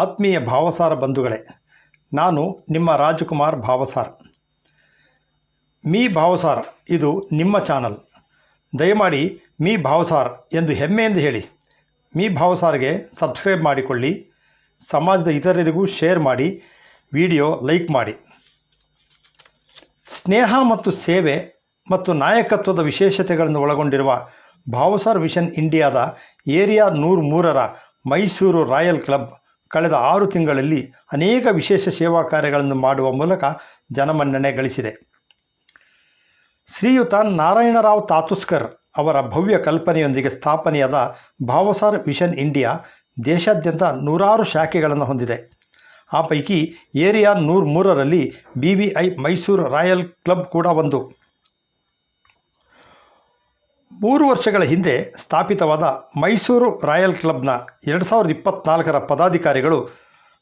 ಆತ್ಮೀಯ ಭಾವಸಾರ ಬಂಧುಗಳೇ, ನಾನು ನಿಮ್ಮ ರಾಜಕುಮಾರ್ ಭಾವಸಾರ್. ಮೀ ಭಾವಸಾರ್, ಇದು ನಿಮ್ಮ ಚಾನಲ್. ದಯಮಾಡಿ ಮೀ ಭಾವಸಾರ್ ಎಂದು ಹೆಮ್ಮೆಯಿಂದ ಹೇಳಿ. ಮೀ ಭಾವಸಾರ್ಗೆ ಸಬ್ಸ್ಕ್ರೈಬ್ ಮಾಡಿಕೊಳ್ಳಿ. ಸಮಾಜದ ಇತರರಿಗೂ ಶೇರ್ ಮಾಡಿ. ವಿಡಿಯೋ ಲೈಕ್ ಮಾಡಿ. ಸ್ನೇಹ ಮತ್ತು ಸೇವೆ ಮತ್ತು ನಾಯಕತ್ವದ ವಿಶೇಷತೆಗಳನ್ನು ಒಳಗೊಂಡಿರುವ ಭಾವಸಾರ್ ವಿಷನ್ ಇಂಡಿಯಾದ ಏರಿಯಾ ನೂರು ಮೂರರ ಮೈಸೂರು ರಾಯಲ್ ಕ್ಲಬ್ ಕಳೆದ ಆರು ತಿಂಗಳಲ್ಲಿ ಅನೇಕ ವಿಶೇಷ ಸೇವಾ ಕಾರ್ಯಗಳನ್ನು ಮಾಡುವ ಮೂಲಕ ಜನಮನ್ನಣೆ ಗಳಿಸಿದೆ. ಶ್ರೀಯುತ ನಾರಾಯಣರಾವ್ ತಾತುಸ್ಕರ್ ಅವರ ಭವ್ಯ ಕಲ್ಪನೆಯೊಂದಿಗೆ ಸ್ಥಾಪನೆಯಾದ ಭಾವಸಾರ್ ವಿಷನ್ ಇಂಡಿಯಾ ದೇಶಾದ್ಯಂತ ನೂರಾರು ಶಾಖೆಗಳನ್ನು ಹೊಂದಿದೆ. ಆ ಪೈಕಿ ಏರಿಯಾ ನೂರ ಮೂರರಲ್ಲಿ B V I Mysuru royal club ಕೂಡ ಒಂದು. ಮೂರು ವರ್ಷಗಳ ಹಿಂದೆ ಸ್ಥಾಪಿತವಾದ ಮೈಸೂರು ರಾಯಲ್ ಕ್ಲಬ್ನ ಎರಡು ಸಾವಿರದ ಇಪ್ಪತ್ತ್ನಾಲ್ಕರ ಪದಾಧಿಕಾರಿಗಳು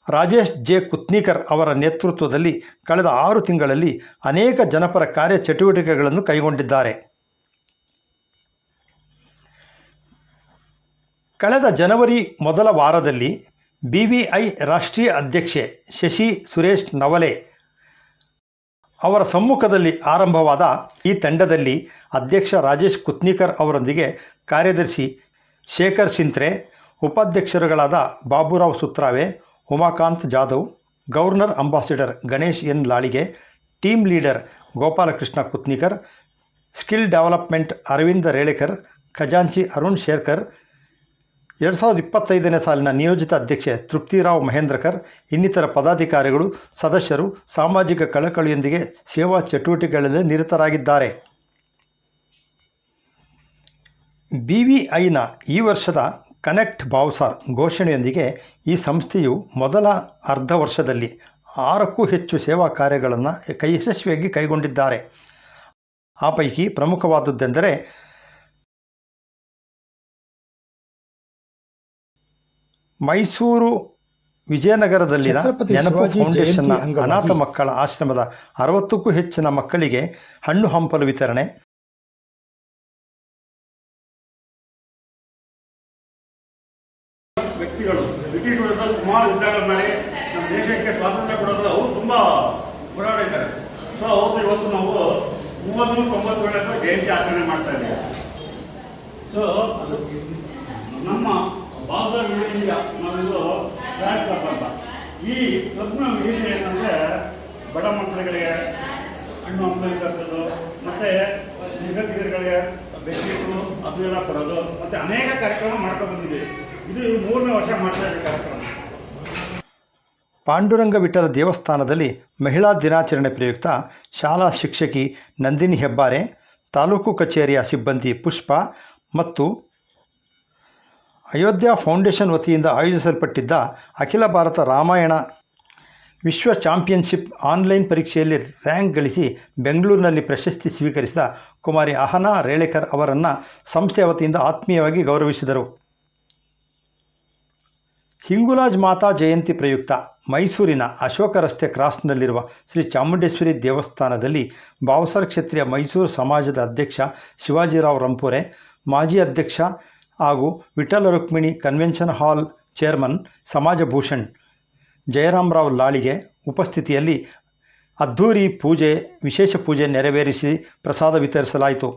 ರಾಜೇಶ್ ಜೆ ಕುತ್ನೀಕರ್ ಅವರ ನೇತೃತ್ವದಲ್ಲಿ ಕಳೆದ ಆರು ತಿಂಗಳಲ್ಲಿ ಅನೇಕ ಜನಪರ ಕಾರ್ಯಚಟುವಟಿಕೆಗಳನ್ನು ಕೈಗೊಂಡಿದ್ದಾರೆ. ಕಳೆದ ಜನವರಿ ಮೊದಲ ವಾರದಲ್ಲಿ ಬಿ ರಾಷ್ಟ್ರೀಯ ಅಧ್ಯಕ್ಷೆ ಶಶಿ ಸುರೇಶ್ ನವಲೆ ಅವರ ಸಮ್ಮುಖದಲ್ಲಿ ಆರಂಭವಾದ ಈ ತಂಡದಲ್ಲಿ ಅಧ್ಯಕ್ಷ ರಾಜೇಶ್ ಕುತ್ನಿಕರ್ ಅವರೊಂದಿಗೆ ಕಾರ್ಯದರ್ಶಿ Shekhar Sintre, ಉಪಾಧ್ಯಕ್ಷರುಗಳಾದ Baburao Sutrave, Umakant Jadhav, governor ambassador Ganesh N ಲಾಳಿಗೆ, team leader Gopalakrishna Kutnikar, skill development Aravinda Relekar, ಖಜಾಂಚಿ ಅರುಣ್ ಶೇರ್ಕರ್ ಎರಡು ಸಾವಿರದ ಇಪ್ಪತ್ತೈದನೇ ಸಾಲಿನ ನಿಯೋಜಿತ ಅಧ್ಯಕ್ಷೆ ತೃಪ್ತಿರಾವ್ ಮಹೇಂದ್ರಕರ್, ಇನ್ನಿತರ ಪದಾಧಿಕಾರಿಗಳು, ಸದಸ್ಯರು, ಸಾಮಾಜಿಕ ಕಳಕಳಿಯೊಂದಿಗೆ ಸೇವಾ ಚಟುವಟಿಕೆಗಳಲ್ಲಿ ನಿರತರಾಗಿದ್ದಾರೆ. ಬಿ ವಿ ಐನ ಈ ವರ್ಷದ ಕನೆಕ್ಟ್ ಭಾವ್ಸಾರ್ ಘೋಷಣೆಯೊಂದಿಗೆ ಈ ಸಂಸ್ಥೆಯು ಮೊದಲ ಅರ್ಧ ವರ್ಷದಲ್ಲಿ ಆರಕ್ಕೂ ಹೆಚ್ಚು ಸೇವಾ ಕಾರ್ಯಗಳನ್ನು ಕೈ ಯಶಸ್ವಿಯಾಗಿ ಕೈಗೊಂಡಿದ್ದಾರೆ. ಆ ಪೈಕಿ ಪ್ರಮುಖವಾದದ್ದೆಂದರೆ ಮೈಸೂರು ವಿಜಯನಗರದಲ್ಲಿನ ನೆನಪು ಫೌಂಡೇಶನ್ನ ಅನಾಥ ಮಕ್ಕಳ ಆಶ್ರಮದ ಅರವತ್ತಕ್ಕೂ ಹೆಚ್ಚಿನ ಮಕ್ಕಳಿಗೆ ಹಣ್ಣು ಹಂಪಲು ವಿತರಣೆ. ವ್ಯಕ್ತಿಗಳು ಬ್ರಿಟಿಷ್ ವಿರುದ್ಧ ಸುಮಾರು ಯುದ್ಧಗಳ ಮೇಲೆ ನಮ್ಮ ದೇಶಕ್ಕೆ ಸ್ವಾತಂತ್ರ್ಯ ಕೊಡೋದ್ರಲ್ಲಿ ಅವರು ತುಂಬ ಹೋರಾಡಿದ್ದಾರೆ. ಸೊ ಅವ್ರದ್ದು ಇವತ್ತು ನಾವು ಮೂವತ್ತು ತೊಂಬತ್ತೇಳಕ್ಕೂ ಜಯಂತಿ ಆಚರಣೆ ಮಾಡ್ತಾ ಇದ್ದೀವಿ. ಸೊ ಅದು ನಮ್ಮ ಬಾಬಾ ಇಂಡಿಯಾ ರಾಯಲ್ ಕ್ಲಬ್ ಅಂತ ಈ ಕ್ಲಬ್ನ ವಿಶೇಷ ಏನಂದರೆ ಬಡ ಮಕ್ಕಳುಗಳಿಗೆ ಹಣ್ಣು ಹಂಪಲು ವಿತರಿಸೋದು ಮತ್ತು ನಿಗದಿಗರಿಗೆ ಅದು ಎಲ್ಲ ಕೊಡೋದು, ಮತ್ತು ಅನೇಕ ಕಾರ್ಯಕ್ರಮ ಮಾಡ್ಕೊಂಡು ಬಂದಿದ್ದೀವಿ. ಇದು ಮೂರನೇ ವರ್ಷ ಮಾಡ್ತಾ ಕಾರ್ಯಕ್ರಮ. ಪಾಂಡುರಂಗ ವಿಠಲ ದೇವಸ್ಥಾನದಲ್ಲಿ ಮಹಿಳಾ ದಿನಾಚರಣೆ ಪ್ರಯುಕ್ತ ಶಾಲಾ ಶಿಕ್ಷಕಿ ನಂದಿನಿ ಹೆಬ್ಬಾರೆ, ತಾಲೂಕು ಕಚೇರಿಯ ಸಿಬ್ಬಂದಿ ಪುಷ್ಪ ಮತ್ತು ಅಯೋಧ್ಯ ಫೌಂಡೇಶನ್ ವತಿಯಿಂದ ಆಯೋಜಿಸಲ್ಪಟ್ಟಿದ್ದ ಅಖಿಲ ಭಾರತ ರಾಮಾಯಣ ವಿಶ್ವ ಚಾಂಪಿಯನ್ಶಿಪ್ ಆನ್ಲೈನ್ ಪರೀಕ್ಷೆಯಲ್ಲಿ ರ್ಯಾಂಕ್ ಗಳಿಸಿ ಬೆಂಗಳೂರಿನಲ್ಲಿ ಪ್ರಶಸ್ತಿ ಸ್ವೀಕರಿಸಿದ ಕುಮಾರಿ ಅಹನಾ ರೇಳೆಕರ್ ಅವರನ್ನು ಸಂಸ್ಥೆಯ ವತಿಯಿಂದ ಆತ್ಮೀಯವಾಗಿ ಗೌರವಿಸಿದರು. ಹಿಂಗುಲಾಜ್ ಮಾತಾ ಜಯಂತಿ ಪ್ರಯುಕ್ತ ಮೈಸೂರಿನ ಅಶೋಕ ರಸ್ತೆ ಕ್ರಾಸ್ನಲ್ಲಿರುವ ಶ್ರೀ ಚಾಮುಂಡೇಶ್ವರಿ ದೇವಸ್ಥಾನದಲ್ಲಿ ಭಾವಸರ್ ಕ್ಷತ್ರಿಯ ಮೈಸೂರು ಸಮಾಜದ ಅಧ್ಯಕ್ಷ ಶಿವಾಜಿರಾವ್ ರಂಪುರೆ, ಮಾಜಿ ಅಧ್ಯಕ್ಷ ಹಾಗೂ Vithala Rukmini convention hall chairman ಸಮಾಜ ಭೂಷಣ್ ಜಯರಾಮರಾವ್ ಲಾಳಿಗೆ ಉಪಸ್ಥಿತಿಯಲ್ಲಿ ಅದ್ಧೂರಿ ಪೂಜೆ, ವಿಶೇಷ ಪೂಜೆ ನೆರವೇರಿಸಿ ಪ್ರಸಾದ ವಿತರಿಸಲಾಯಿತು.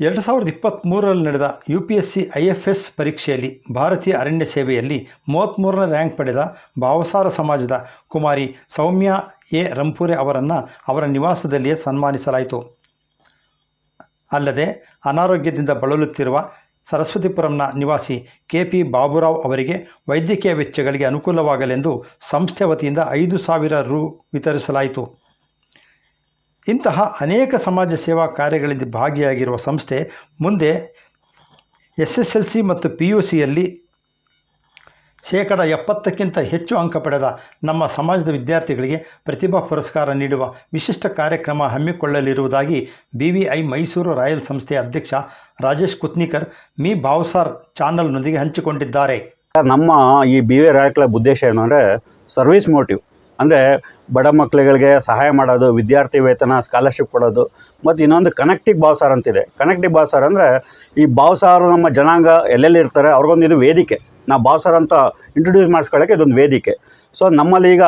ಎರಡು ಸಾವಿರದ ಇಪ್ಪತ್ತ್ಮೂರರಲ್ಲಿ ನಡೆದ U P S C I F S ಪರೀಕ್ಷೆಯಲ್ಲಿ ಭಾರತೀಯ ಅರಣ್ಯ ಸೇವೆಯಲ್ಲಿ ಮೂವತ್ತ್ಮೂರನೇ ರ್ಯಾಂಕ್ ಪಡೆದ ಭಾವಸಾರ ಸಮಾಜದ ಕುಮಾರಿ ಸೌಮ್ಯ ಎ ರಂಪುರೆ ಅವರನ್ನು ಅವರ ನಿವಾಸದಲ್ಲಿಯೇ ಸನ್ಮಾನಿಸಲಾಯಿತು. ಅಲ್ಲದೆ ಅನಾರೋಗ್ಯದಿಂದ ಬಳಲುತ್ತಿರುವ ಸರಸ್ವತಿಪುರಂನ ನಿವಾಸಿ ಕೆ ಪಿ ಬಾಬುರಾವ್ ಅವರಿಗೆ ವೈದ್ಯಕೀಯ ವೆಚ್ಚಗಳಿಗೆ ಅನುಕೂಲವಾಗಲೆಂದು ಸಂಸ್ಥೆ ವತಿಯಿಂದ ಐದು ಸಾವಿರ ರು ವಿತರಿಸಲಾಯಿತು. ಇಂತಹ ಅನೇಕ ಸಮಾಜ ಸೇವಾ ಕಾರ್ಯಗಳಲ್ಲಿ ಭಾಗಿಯಾಗಿರುವ ಸಂಸ್ಥೆ ಮುಂದೆ ಎಸ್ ಎಸ್ ಎಲ್ ಸಿ ಮತ್ತು ಪಿ ಯು ಸಿಯಲ್ಲಿ ಶೇಕಡ ಎಪ್ಪತ್ತಕ್ಕಿಂತ ಹೆಚ್ಚು ಅಂಕ ಪಡೆದ ನಮ್ಮ ಸಮಾಜದ ವಿದ್ಯಾರ್ಥಿಗಳಿಗೆ ಪ್ರತಿಭಾ ಪುರಸ್ಕಾರ ನೀಡುವ ವಿಶಿಷ್ಟ ಕಾರ್ಯಕ್ರಮ ಹಮ್ಮಿಕೊಳ್ಳಲಿರುವುದಾಗಿ B V I Mysuru royal ಸಂಸ್ಥೆಯ ಅಧ್ಯಕ್ಷ ರಾಜೇಶ್ ಕುತ್ನಿಕರ್ ಮೀ ಭಾವ್ಸಾರ್ ಚಾನಲ್ನೊಂದಿಗೆ ಹಂಚಿಕೊಂಡಿದ್ದಾರೆ. ನಮ್ಮ ಈ ಬಿ ವಿ ರಾಯಲ್ ಕ್ಲಬ್ ಉದ್ದೇಶ ಏನು ಅಂದರೆ ಸರ್ವಿಸ್ ಮೋಟಿವ್. ಅಂದರೆ ಬಡ ಮಕ್ಕಳುಗಳಿಗೆ ಸಹಾಯ ಮಾಡೋದು, ವಿದ್ಯಾರ್ಥಿ ವೇತನ ಸ್ಕಾಲರ್ಶಿಪ್ ಕೊಡೋದು, ಮತ್ತು ಇನ್ನೊಂದು ಕನೆಕ್ಟಿವ್ ಭಾವಸಾರ ಅಂತಿದೆ. ಕನೆಕ್ಟಿವ್ ಭಾವಸಾರ ಅಂದರೆ ಈ ಭಾವಸಾರ ನಮ್ಮ ಜನಾಂಗ ಎಲ್ಲೆಲ್ಲಿರ್ತಾರೆ ಅವ್ರಿಗೊಂದು ಇದು ವೇದಿಕೆ. ನಾವು ಬಾಸರ್ ಅಂತ ಇಂಟ್ರೊಡ್ಯೂಸ್ ಮಾಡಿಸ್ಕೊಳ್ಳೋಕ್ಕೆ ಇದೊಂದು ವೇದಿಕೆ. ಸೊ ನಮ್ಮಲ್ಲಿ ಈಗ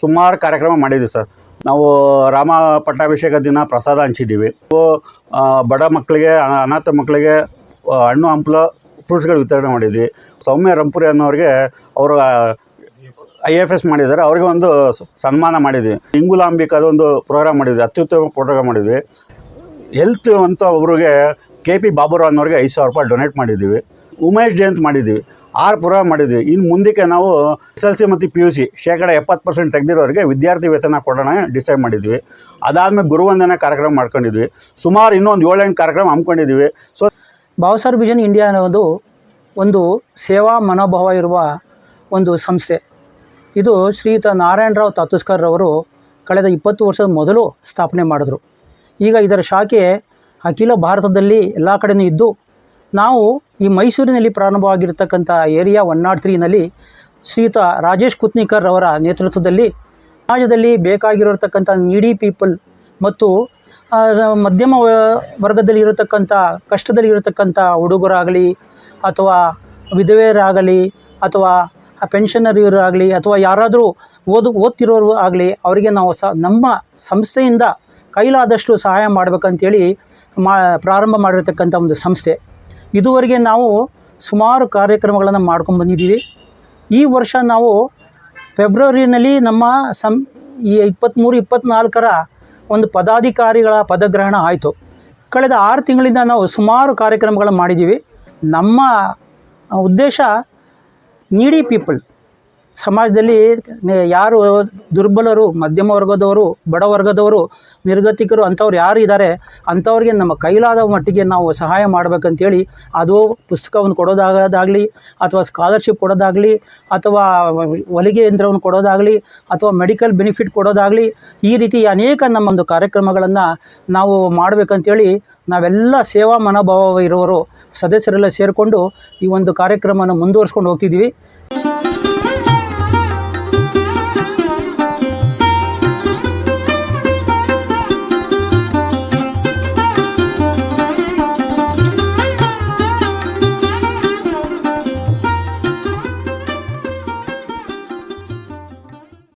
ಸುಮಾರು ಕಾರ್ಯಕ್ರಮ ಮಾಡಿದ್ದೀವಿ ಸರ್. ನಾವು ರಾಮ ಪಟ್ಟಾಭಿಷೇಕ ದಿನ ಪ್ರಸಾದ ಹಂಚಿದ್ದೀವಿ. ಬಡ ಮಕ್ಕಳಿಗೆ ಅನ- ಅನಾಥ ಮಕ್ಕಳಿಗೆ ಹಣ್ಣು, ಹಂಪಲು ಫ್ರೂಟ್ಸ್ಗಳು ವಿತರಣೆ ಮಾಡಿದ್ವಿ. ಸೌಮ್ಯ ರಂಪುರಿ ಅನ್ನೋರಿಗೆ ಅವರು ಐ ಎಫ್ ಎಸ್ ಮಾಡಿದ್ದಾರೆ. ಅವ್ರಿಗೆ ಒಂದು ಸನ್ಮಾನ ಮಾಡಿದ್ವಿ. ಇಂಗುಲಾಂಬಿಕಾದ ಒಂದು ಪ್ರೋಗ್ರಾಮ್ ಮಾಡಿದ್ವಿ. ಅತ್ಯುತ್ತಮ ಪ್ರೋಗ್ರಾಮ್ ಮಾಡಿದ್ವಿ. ಹೆಲ್ತ್ ಅಂತ ಒಬ್ರಿಗೆ ಕೆ ಪಿ ಬಾಬುರಾವ್ ಅನ್ನೋರಿಗೆ ಐದು ಸಾವಿರ ರೂಪಾಯಿ ಡೊನೇಟ್ ಮಾಡಿದ್ದೀವಿ. ಉಮೇಶ್ ಜಯಂತ್ ಮಾಡಿದ್ದೀವಿ ಆರು ಪ್ರೋಗ್ರಾಮ್ ಮಾಡಿದ್ವಿ. ಇನ್ನು ಮುಂದಕ್ಕೆ ನಾವು ಎಸ್ ಎಲ್ ಸಿ ಮತ್ತು ಪಿ ಯು ಸಿ, ಶೇಕಡ ಎಪ್ಪತ್ತು ಪರ್ಸೆಂಟ್ ತೆಗೆದಿರೋರಿಗೆ ವಿದ್ಯಾರ್ಥಿ ವೇತನ ಕೊಡೋಣ ಡಿಸೈಡ್ ಮಾಡಿದ್ವಿ. ಅದಾದಮೇಲೆ ಗುರುವಂದನೆ ಕಾರ್ಯಕ್ರಮ ಮಾಡ್ಕೊಂಡಿದ್ವಿ. ಸುಮಾರು ಇನ್ನೊಂದು ಏಳೆಂಟು ಕಾರ್ಯಕ್ರಮ ಹಮ್ಮಿಕೊಂಡಿದ್ವಿ. ಸೊ ಬಾವಸಾರ್ ವಿಷನ್ ಇಂಡಿಯಾ ಅನ್ನೋದು ಒಂದು ಸೇವಾ ಮನೋಭಾವ ಇರುವ ಒಂದು ಸಂಸ್ಥೆ. ಇದು ಶ್ರೀಯುತ ನಾರಾಯಣರಾವ್ ತಾತುಸ್ಕರ್ ಅವರು ಕಳೆದ ಇಪ್ಪತ್ತು ವರ್ಷದ ಮೊದಲು ಸ್ಥಾಪನೆ ಮಾಡಿದ್ರು. ಈಗ ಇದರ ಶಾಖೆ ಅಖಿಲ ಭಾರತದಲ್ಲಿ ಎಲ್ಲ ಕಡೆಯೂ ಇದ್ದು ನಾವು ಈ ಮೈಸೂರಿನಲ್ಲಿ ಪ್ರಾರಂಭವಾಗಿರ್ತಕ್ಕಂಥ ಏರಿಯಾ ಒನ್ ನಾಟ್ ತ್ರೀನಲ್ಲಿ ಶ್ರೀಯುತ ರಾಜೇಶ್ ಕುತ್ನಿಕರ್ ಅವರ ನೇತೃತ್ವದಲ್ಲಿ ಸಮಾಜದಲ್ಲಿ ಬೇಕಾಗಿರತಕ್ಕಂಥ ನೀಡಿ ಪೀಪಲ್ ಮತ್ತು ಮಧ್ಯಮ ವರ್ಗದಲ್ಲಿ ಇರತಕ್ಕಂಥ ಕಷ್ಟದಲ್ಲಿ ಇರತಕ್ಕಂಥ ಹುಡುಗರಾಗಲಿ ಅಥವಾ ವಿಧವೆಯರಾಗಲಿ ಅಥವಾ ಪೆನ್ಷನರ್ ಇವರಾಗಲಿ ಅಥವಾ ಯಾರಾದರೂ ಓದು, ಓದ್ತಿರೋರು ಆಗಲಿ ಅವರಿಗೆ ನಾವು ಸ, ನಮ್ಮ ಸಂಸ್ಥೆಯಿಂದ ಕೈಲಾದಷ್ಟು ಸಹಾಯ ಮಾಡಬೇಕಂತೇಳಿ ಮಾ, ಪ್ರಾರಂಭ ಮಾಡಿರತಕ್ಕಂಥ ಒಂದು ಸಂಸ್ಥೆ. ಇದುವರೆಗೆ ನಾವು ಸುಮಾರು ಕಾರ್ಯಕ್ರಮಗಳನ್ನು ಮಾಡ್ಕೊಂಡು ಬಂದಿದ್ದೀವಿ. ಈ ವರ್ಷ ನಾವು ಫೆಬ್ರವರಿನಲ್ಲಿ ನಮ್ಮ ಸಂ, ಈ ಇಪ್ಪತ್ತ್ಮೂರು, ಇಪ್ಪತ್ತ್ನಾಲ್ಕರ ಒಂದು ಪದಾಧಿಕಾರಿಗಳ ಪದಗ್ರಹಣ ಆಯಿತು. ಕಳೆದ ಆರು ತಿಂಗಳಿಂದ ನಾವು ಸುಮಾರು ಕಾರ್ಯಕ್ರಮಗಳನ್ನು ಮಾಡಿದ್ದೀವಿ. ನಮ್ಮ ಉದ್ದೇಶ ನೀಡಿ ಪೀಪಲ್ ಸಮಾಜದಲ್ಲಿ ಯಾರು ದುರ್ಬಲರು, ಮಧ್ಯಮ ವರ್ಗದವರು, ಬಡ ವರ್ಗದವರು, ನಿರ್ಗತಿಕರು ಅಂಥವ್ರು ಯಾರು ಇದ್ದಾರೆ ಅಂಥವ್ರಿಗೆ ನಮ್ಮ ಕೈಲಾದ ಮಟ್ಟಿಗೆ ನಾವು ಸಹಾಯ ಮಾಡಬೇಕಂತೇಳಿ ಅದು ಪುಸ್ತಕವನ್ನು ಕೊಡೋದಾಗೋದಾಗಲಿ ಅಥವಾ ಸ್ಕಾಲರ್ಶಿಪ್ ಕೊಡೋದಾಗಲಿ ಅಥವಾ ಹೊಲಿಗೆ ಯಂತ್ರವನ್ನು ಕೊಡೋದಾಗಲಿ ಅಥವಾ ಮೆಡಿಕಲ್ ಬೆನಿಫಿಟ್ ಕೊಡೋದಾಗಲಿ ಈ ರೀತಿ ಅನೇಕ ನಮ್ಮೊಂದು ಕಾರ್ಯಕ್ರಮಗಳನ್ನು ನಾವು ಮಾಡಬೇಕಂತೇಳಿ ನಾವೆಲ್ಲ ಸೇವಾ ಮನೋಭಾವ ಇರುವವರು ಸದಸ್ಯರೆಲ್ಲ ಸೇರಿಕೊಂಡು ಈ ಒಂದು ಕಾರ್ಯಕ್ರಮನ ಮುಂದುವರ್ಸ್ಕೊಂಡು ಹೋಗ್ತಿದ್ದೀವಿ.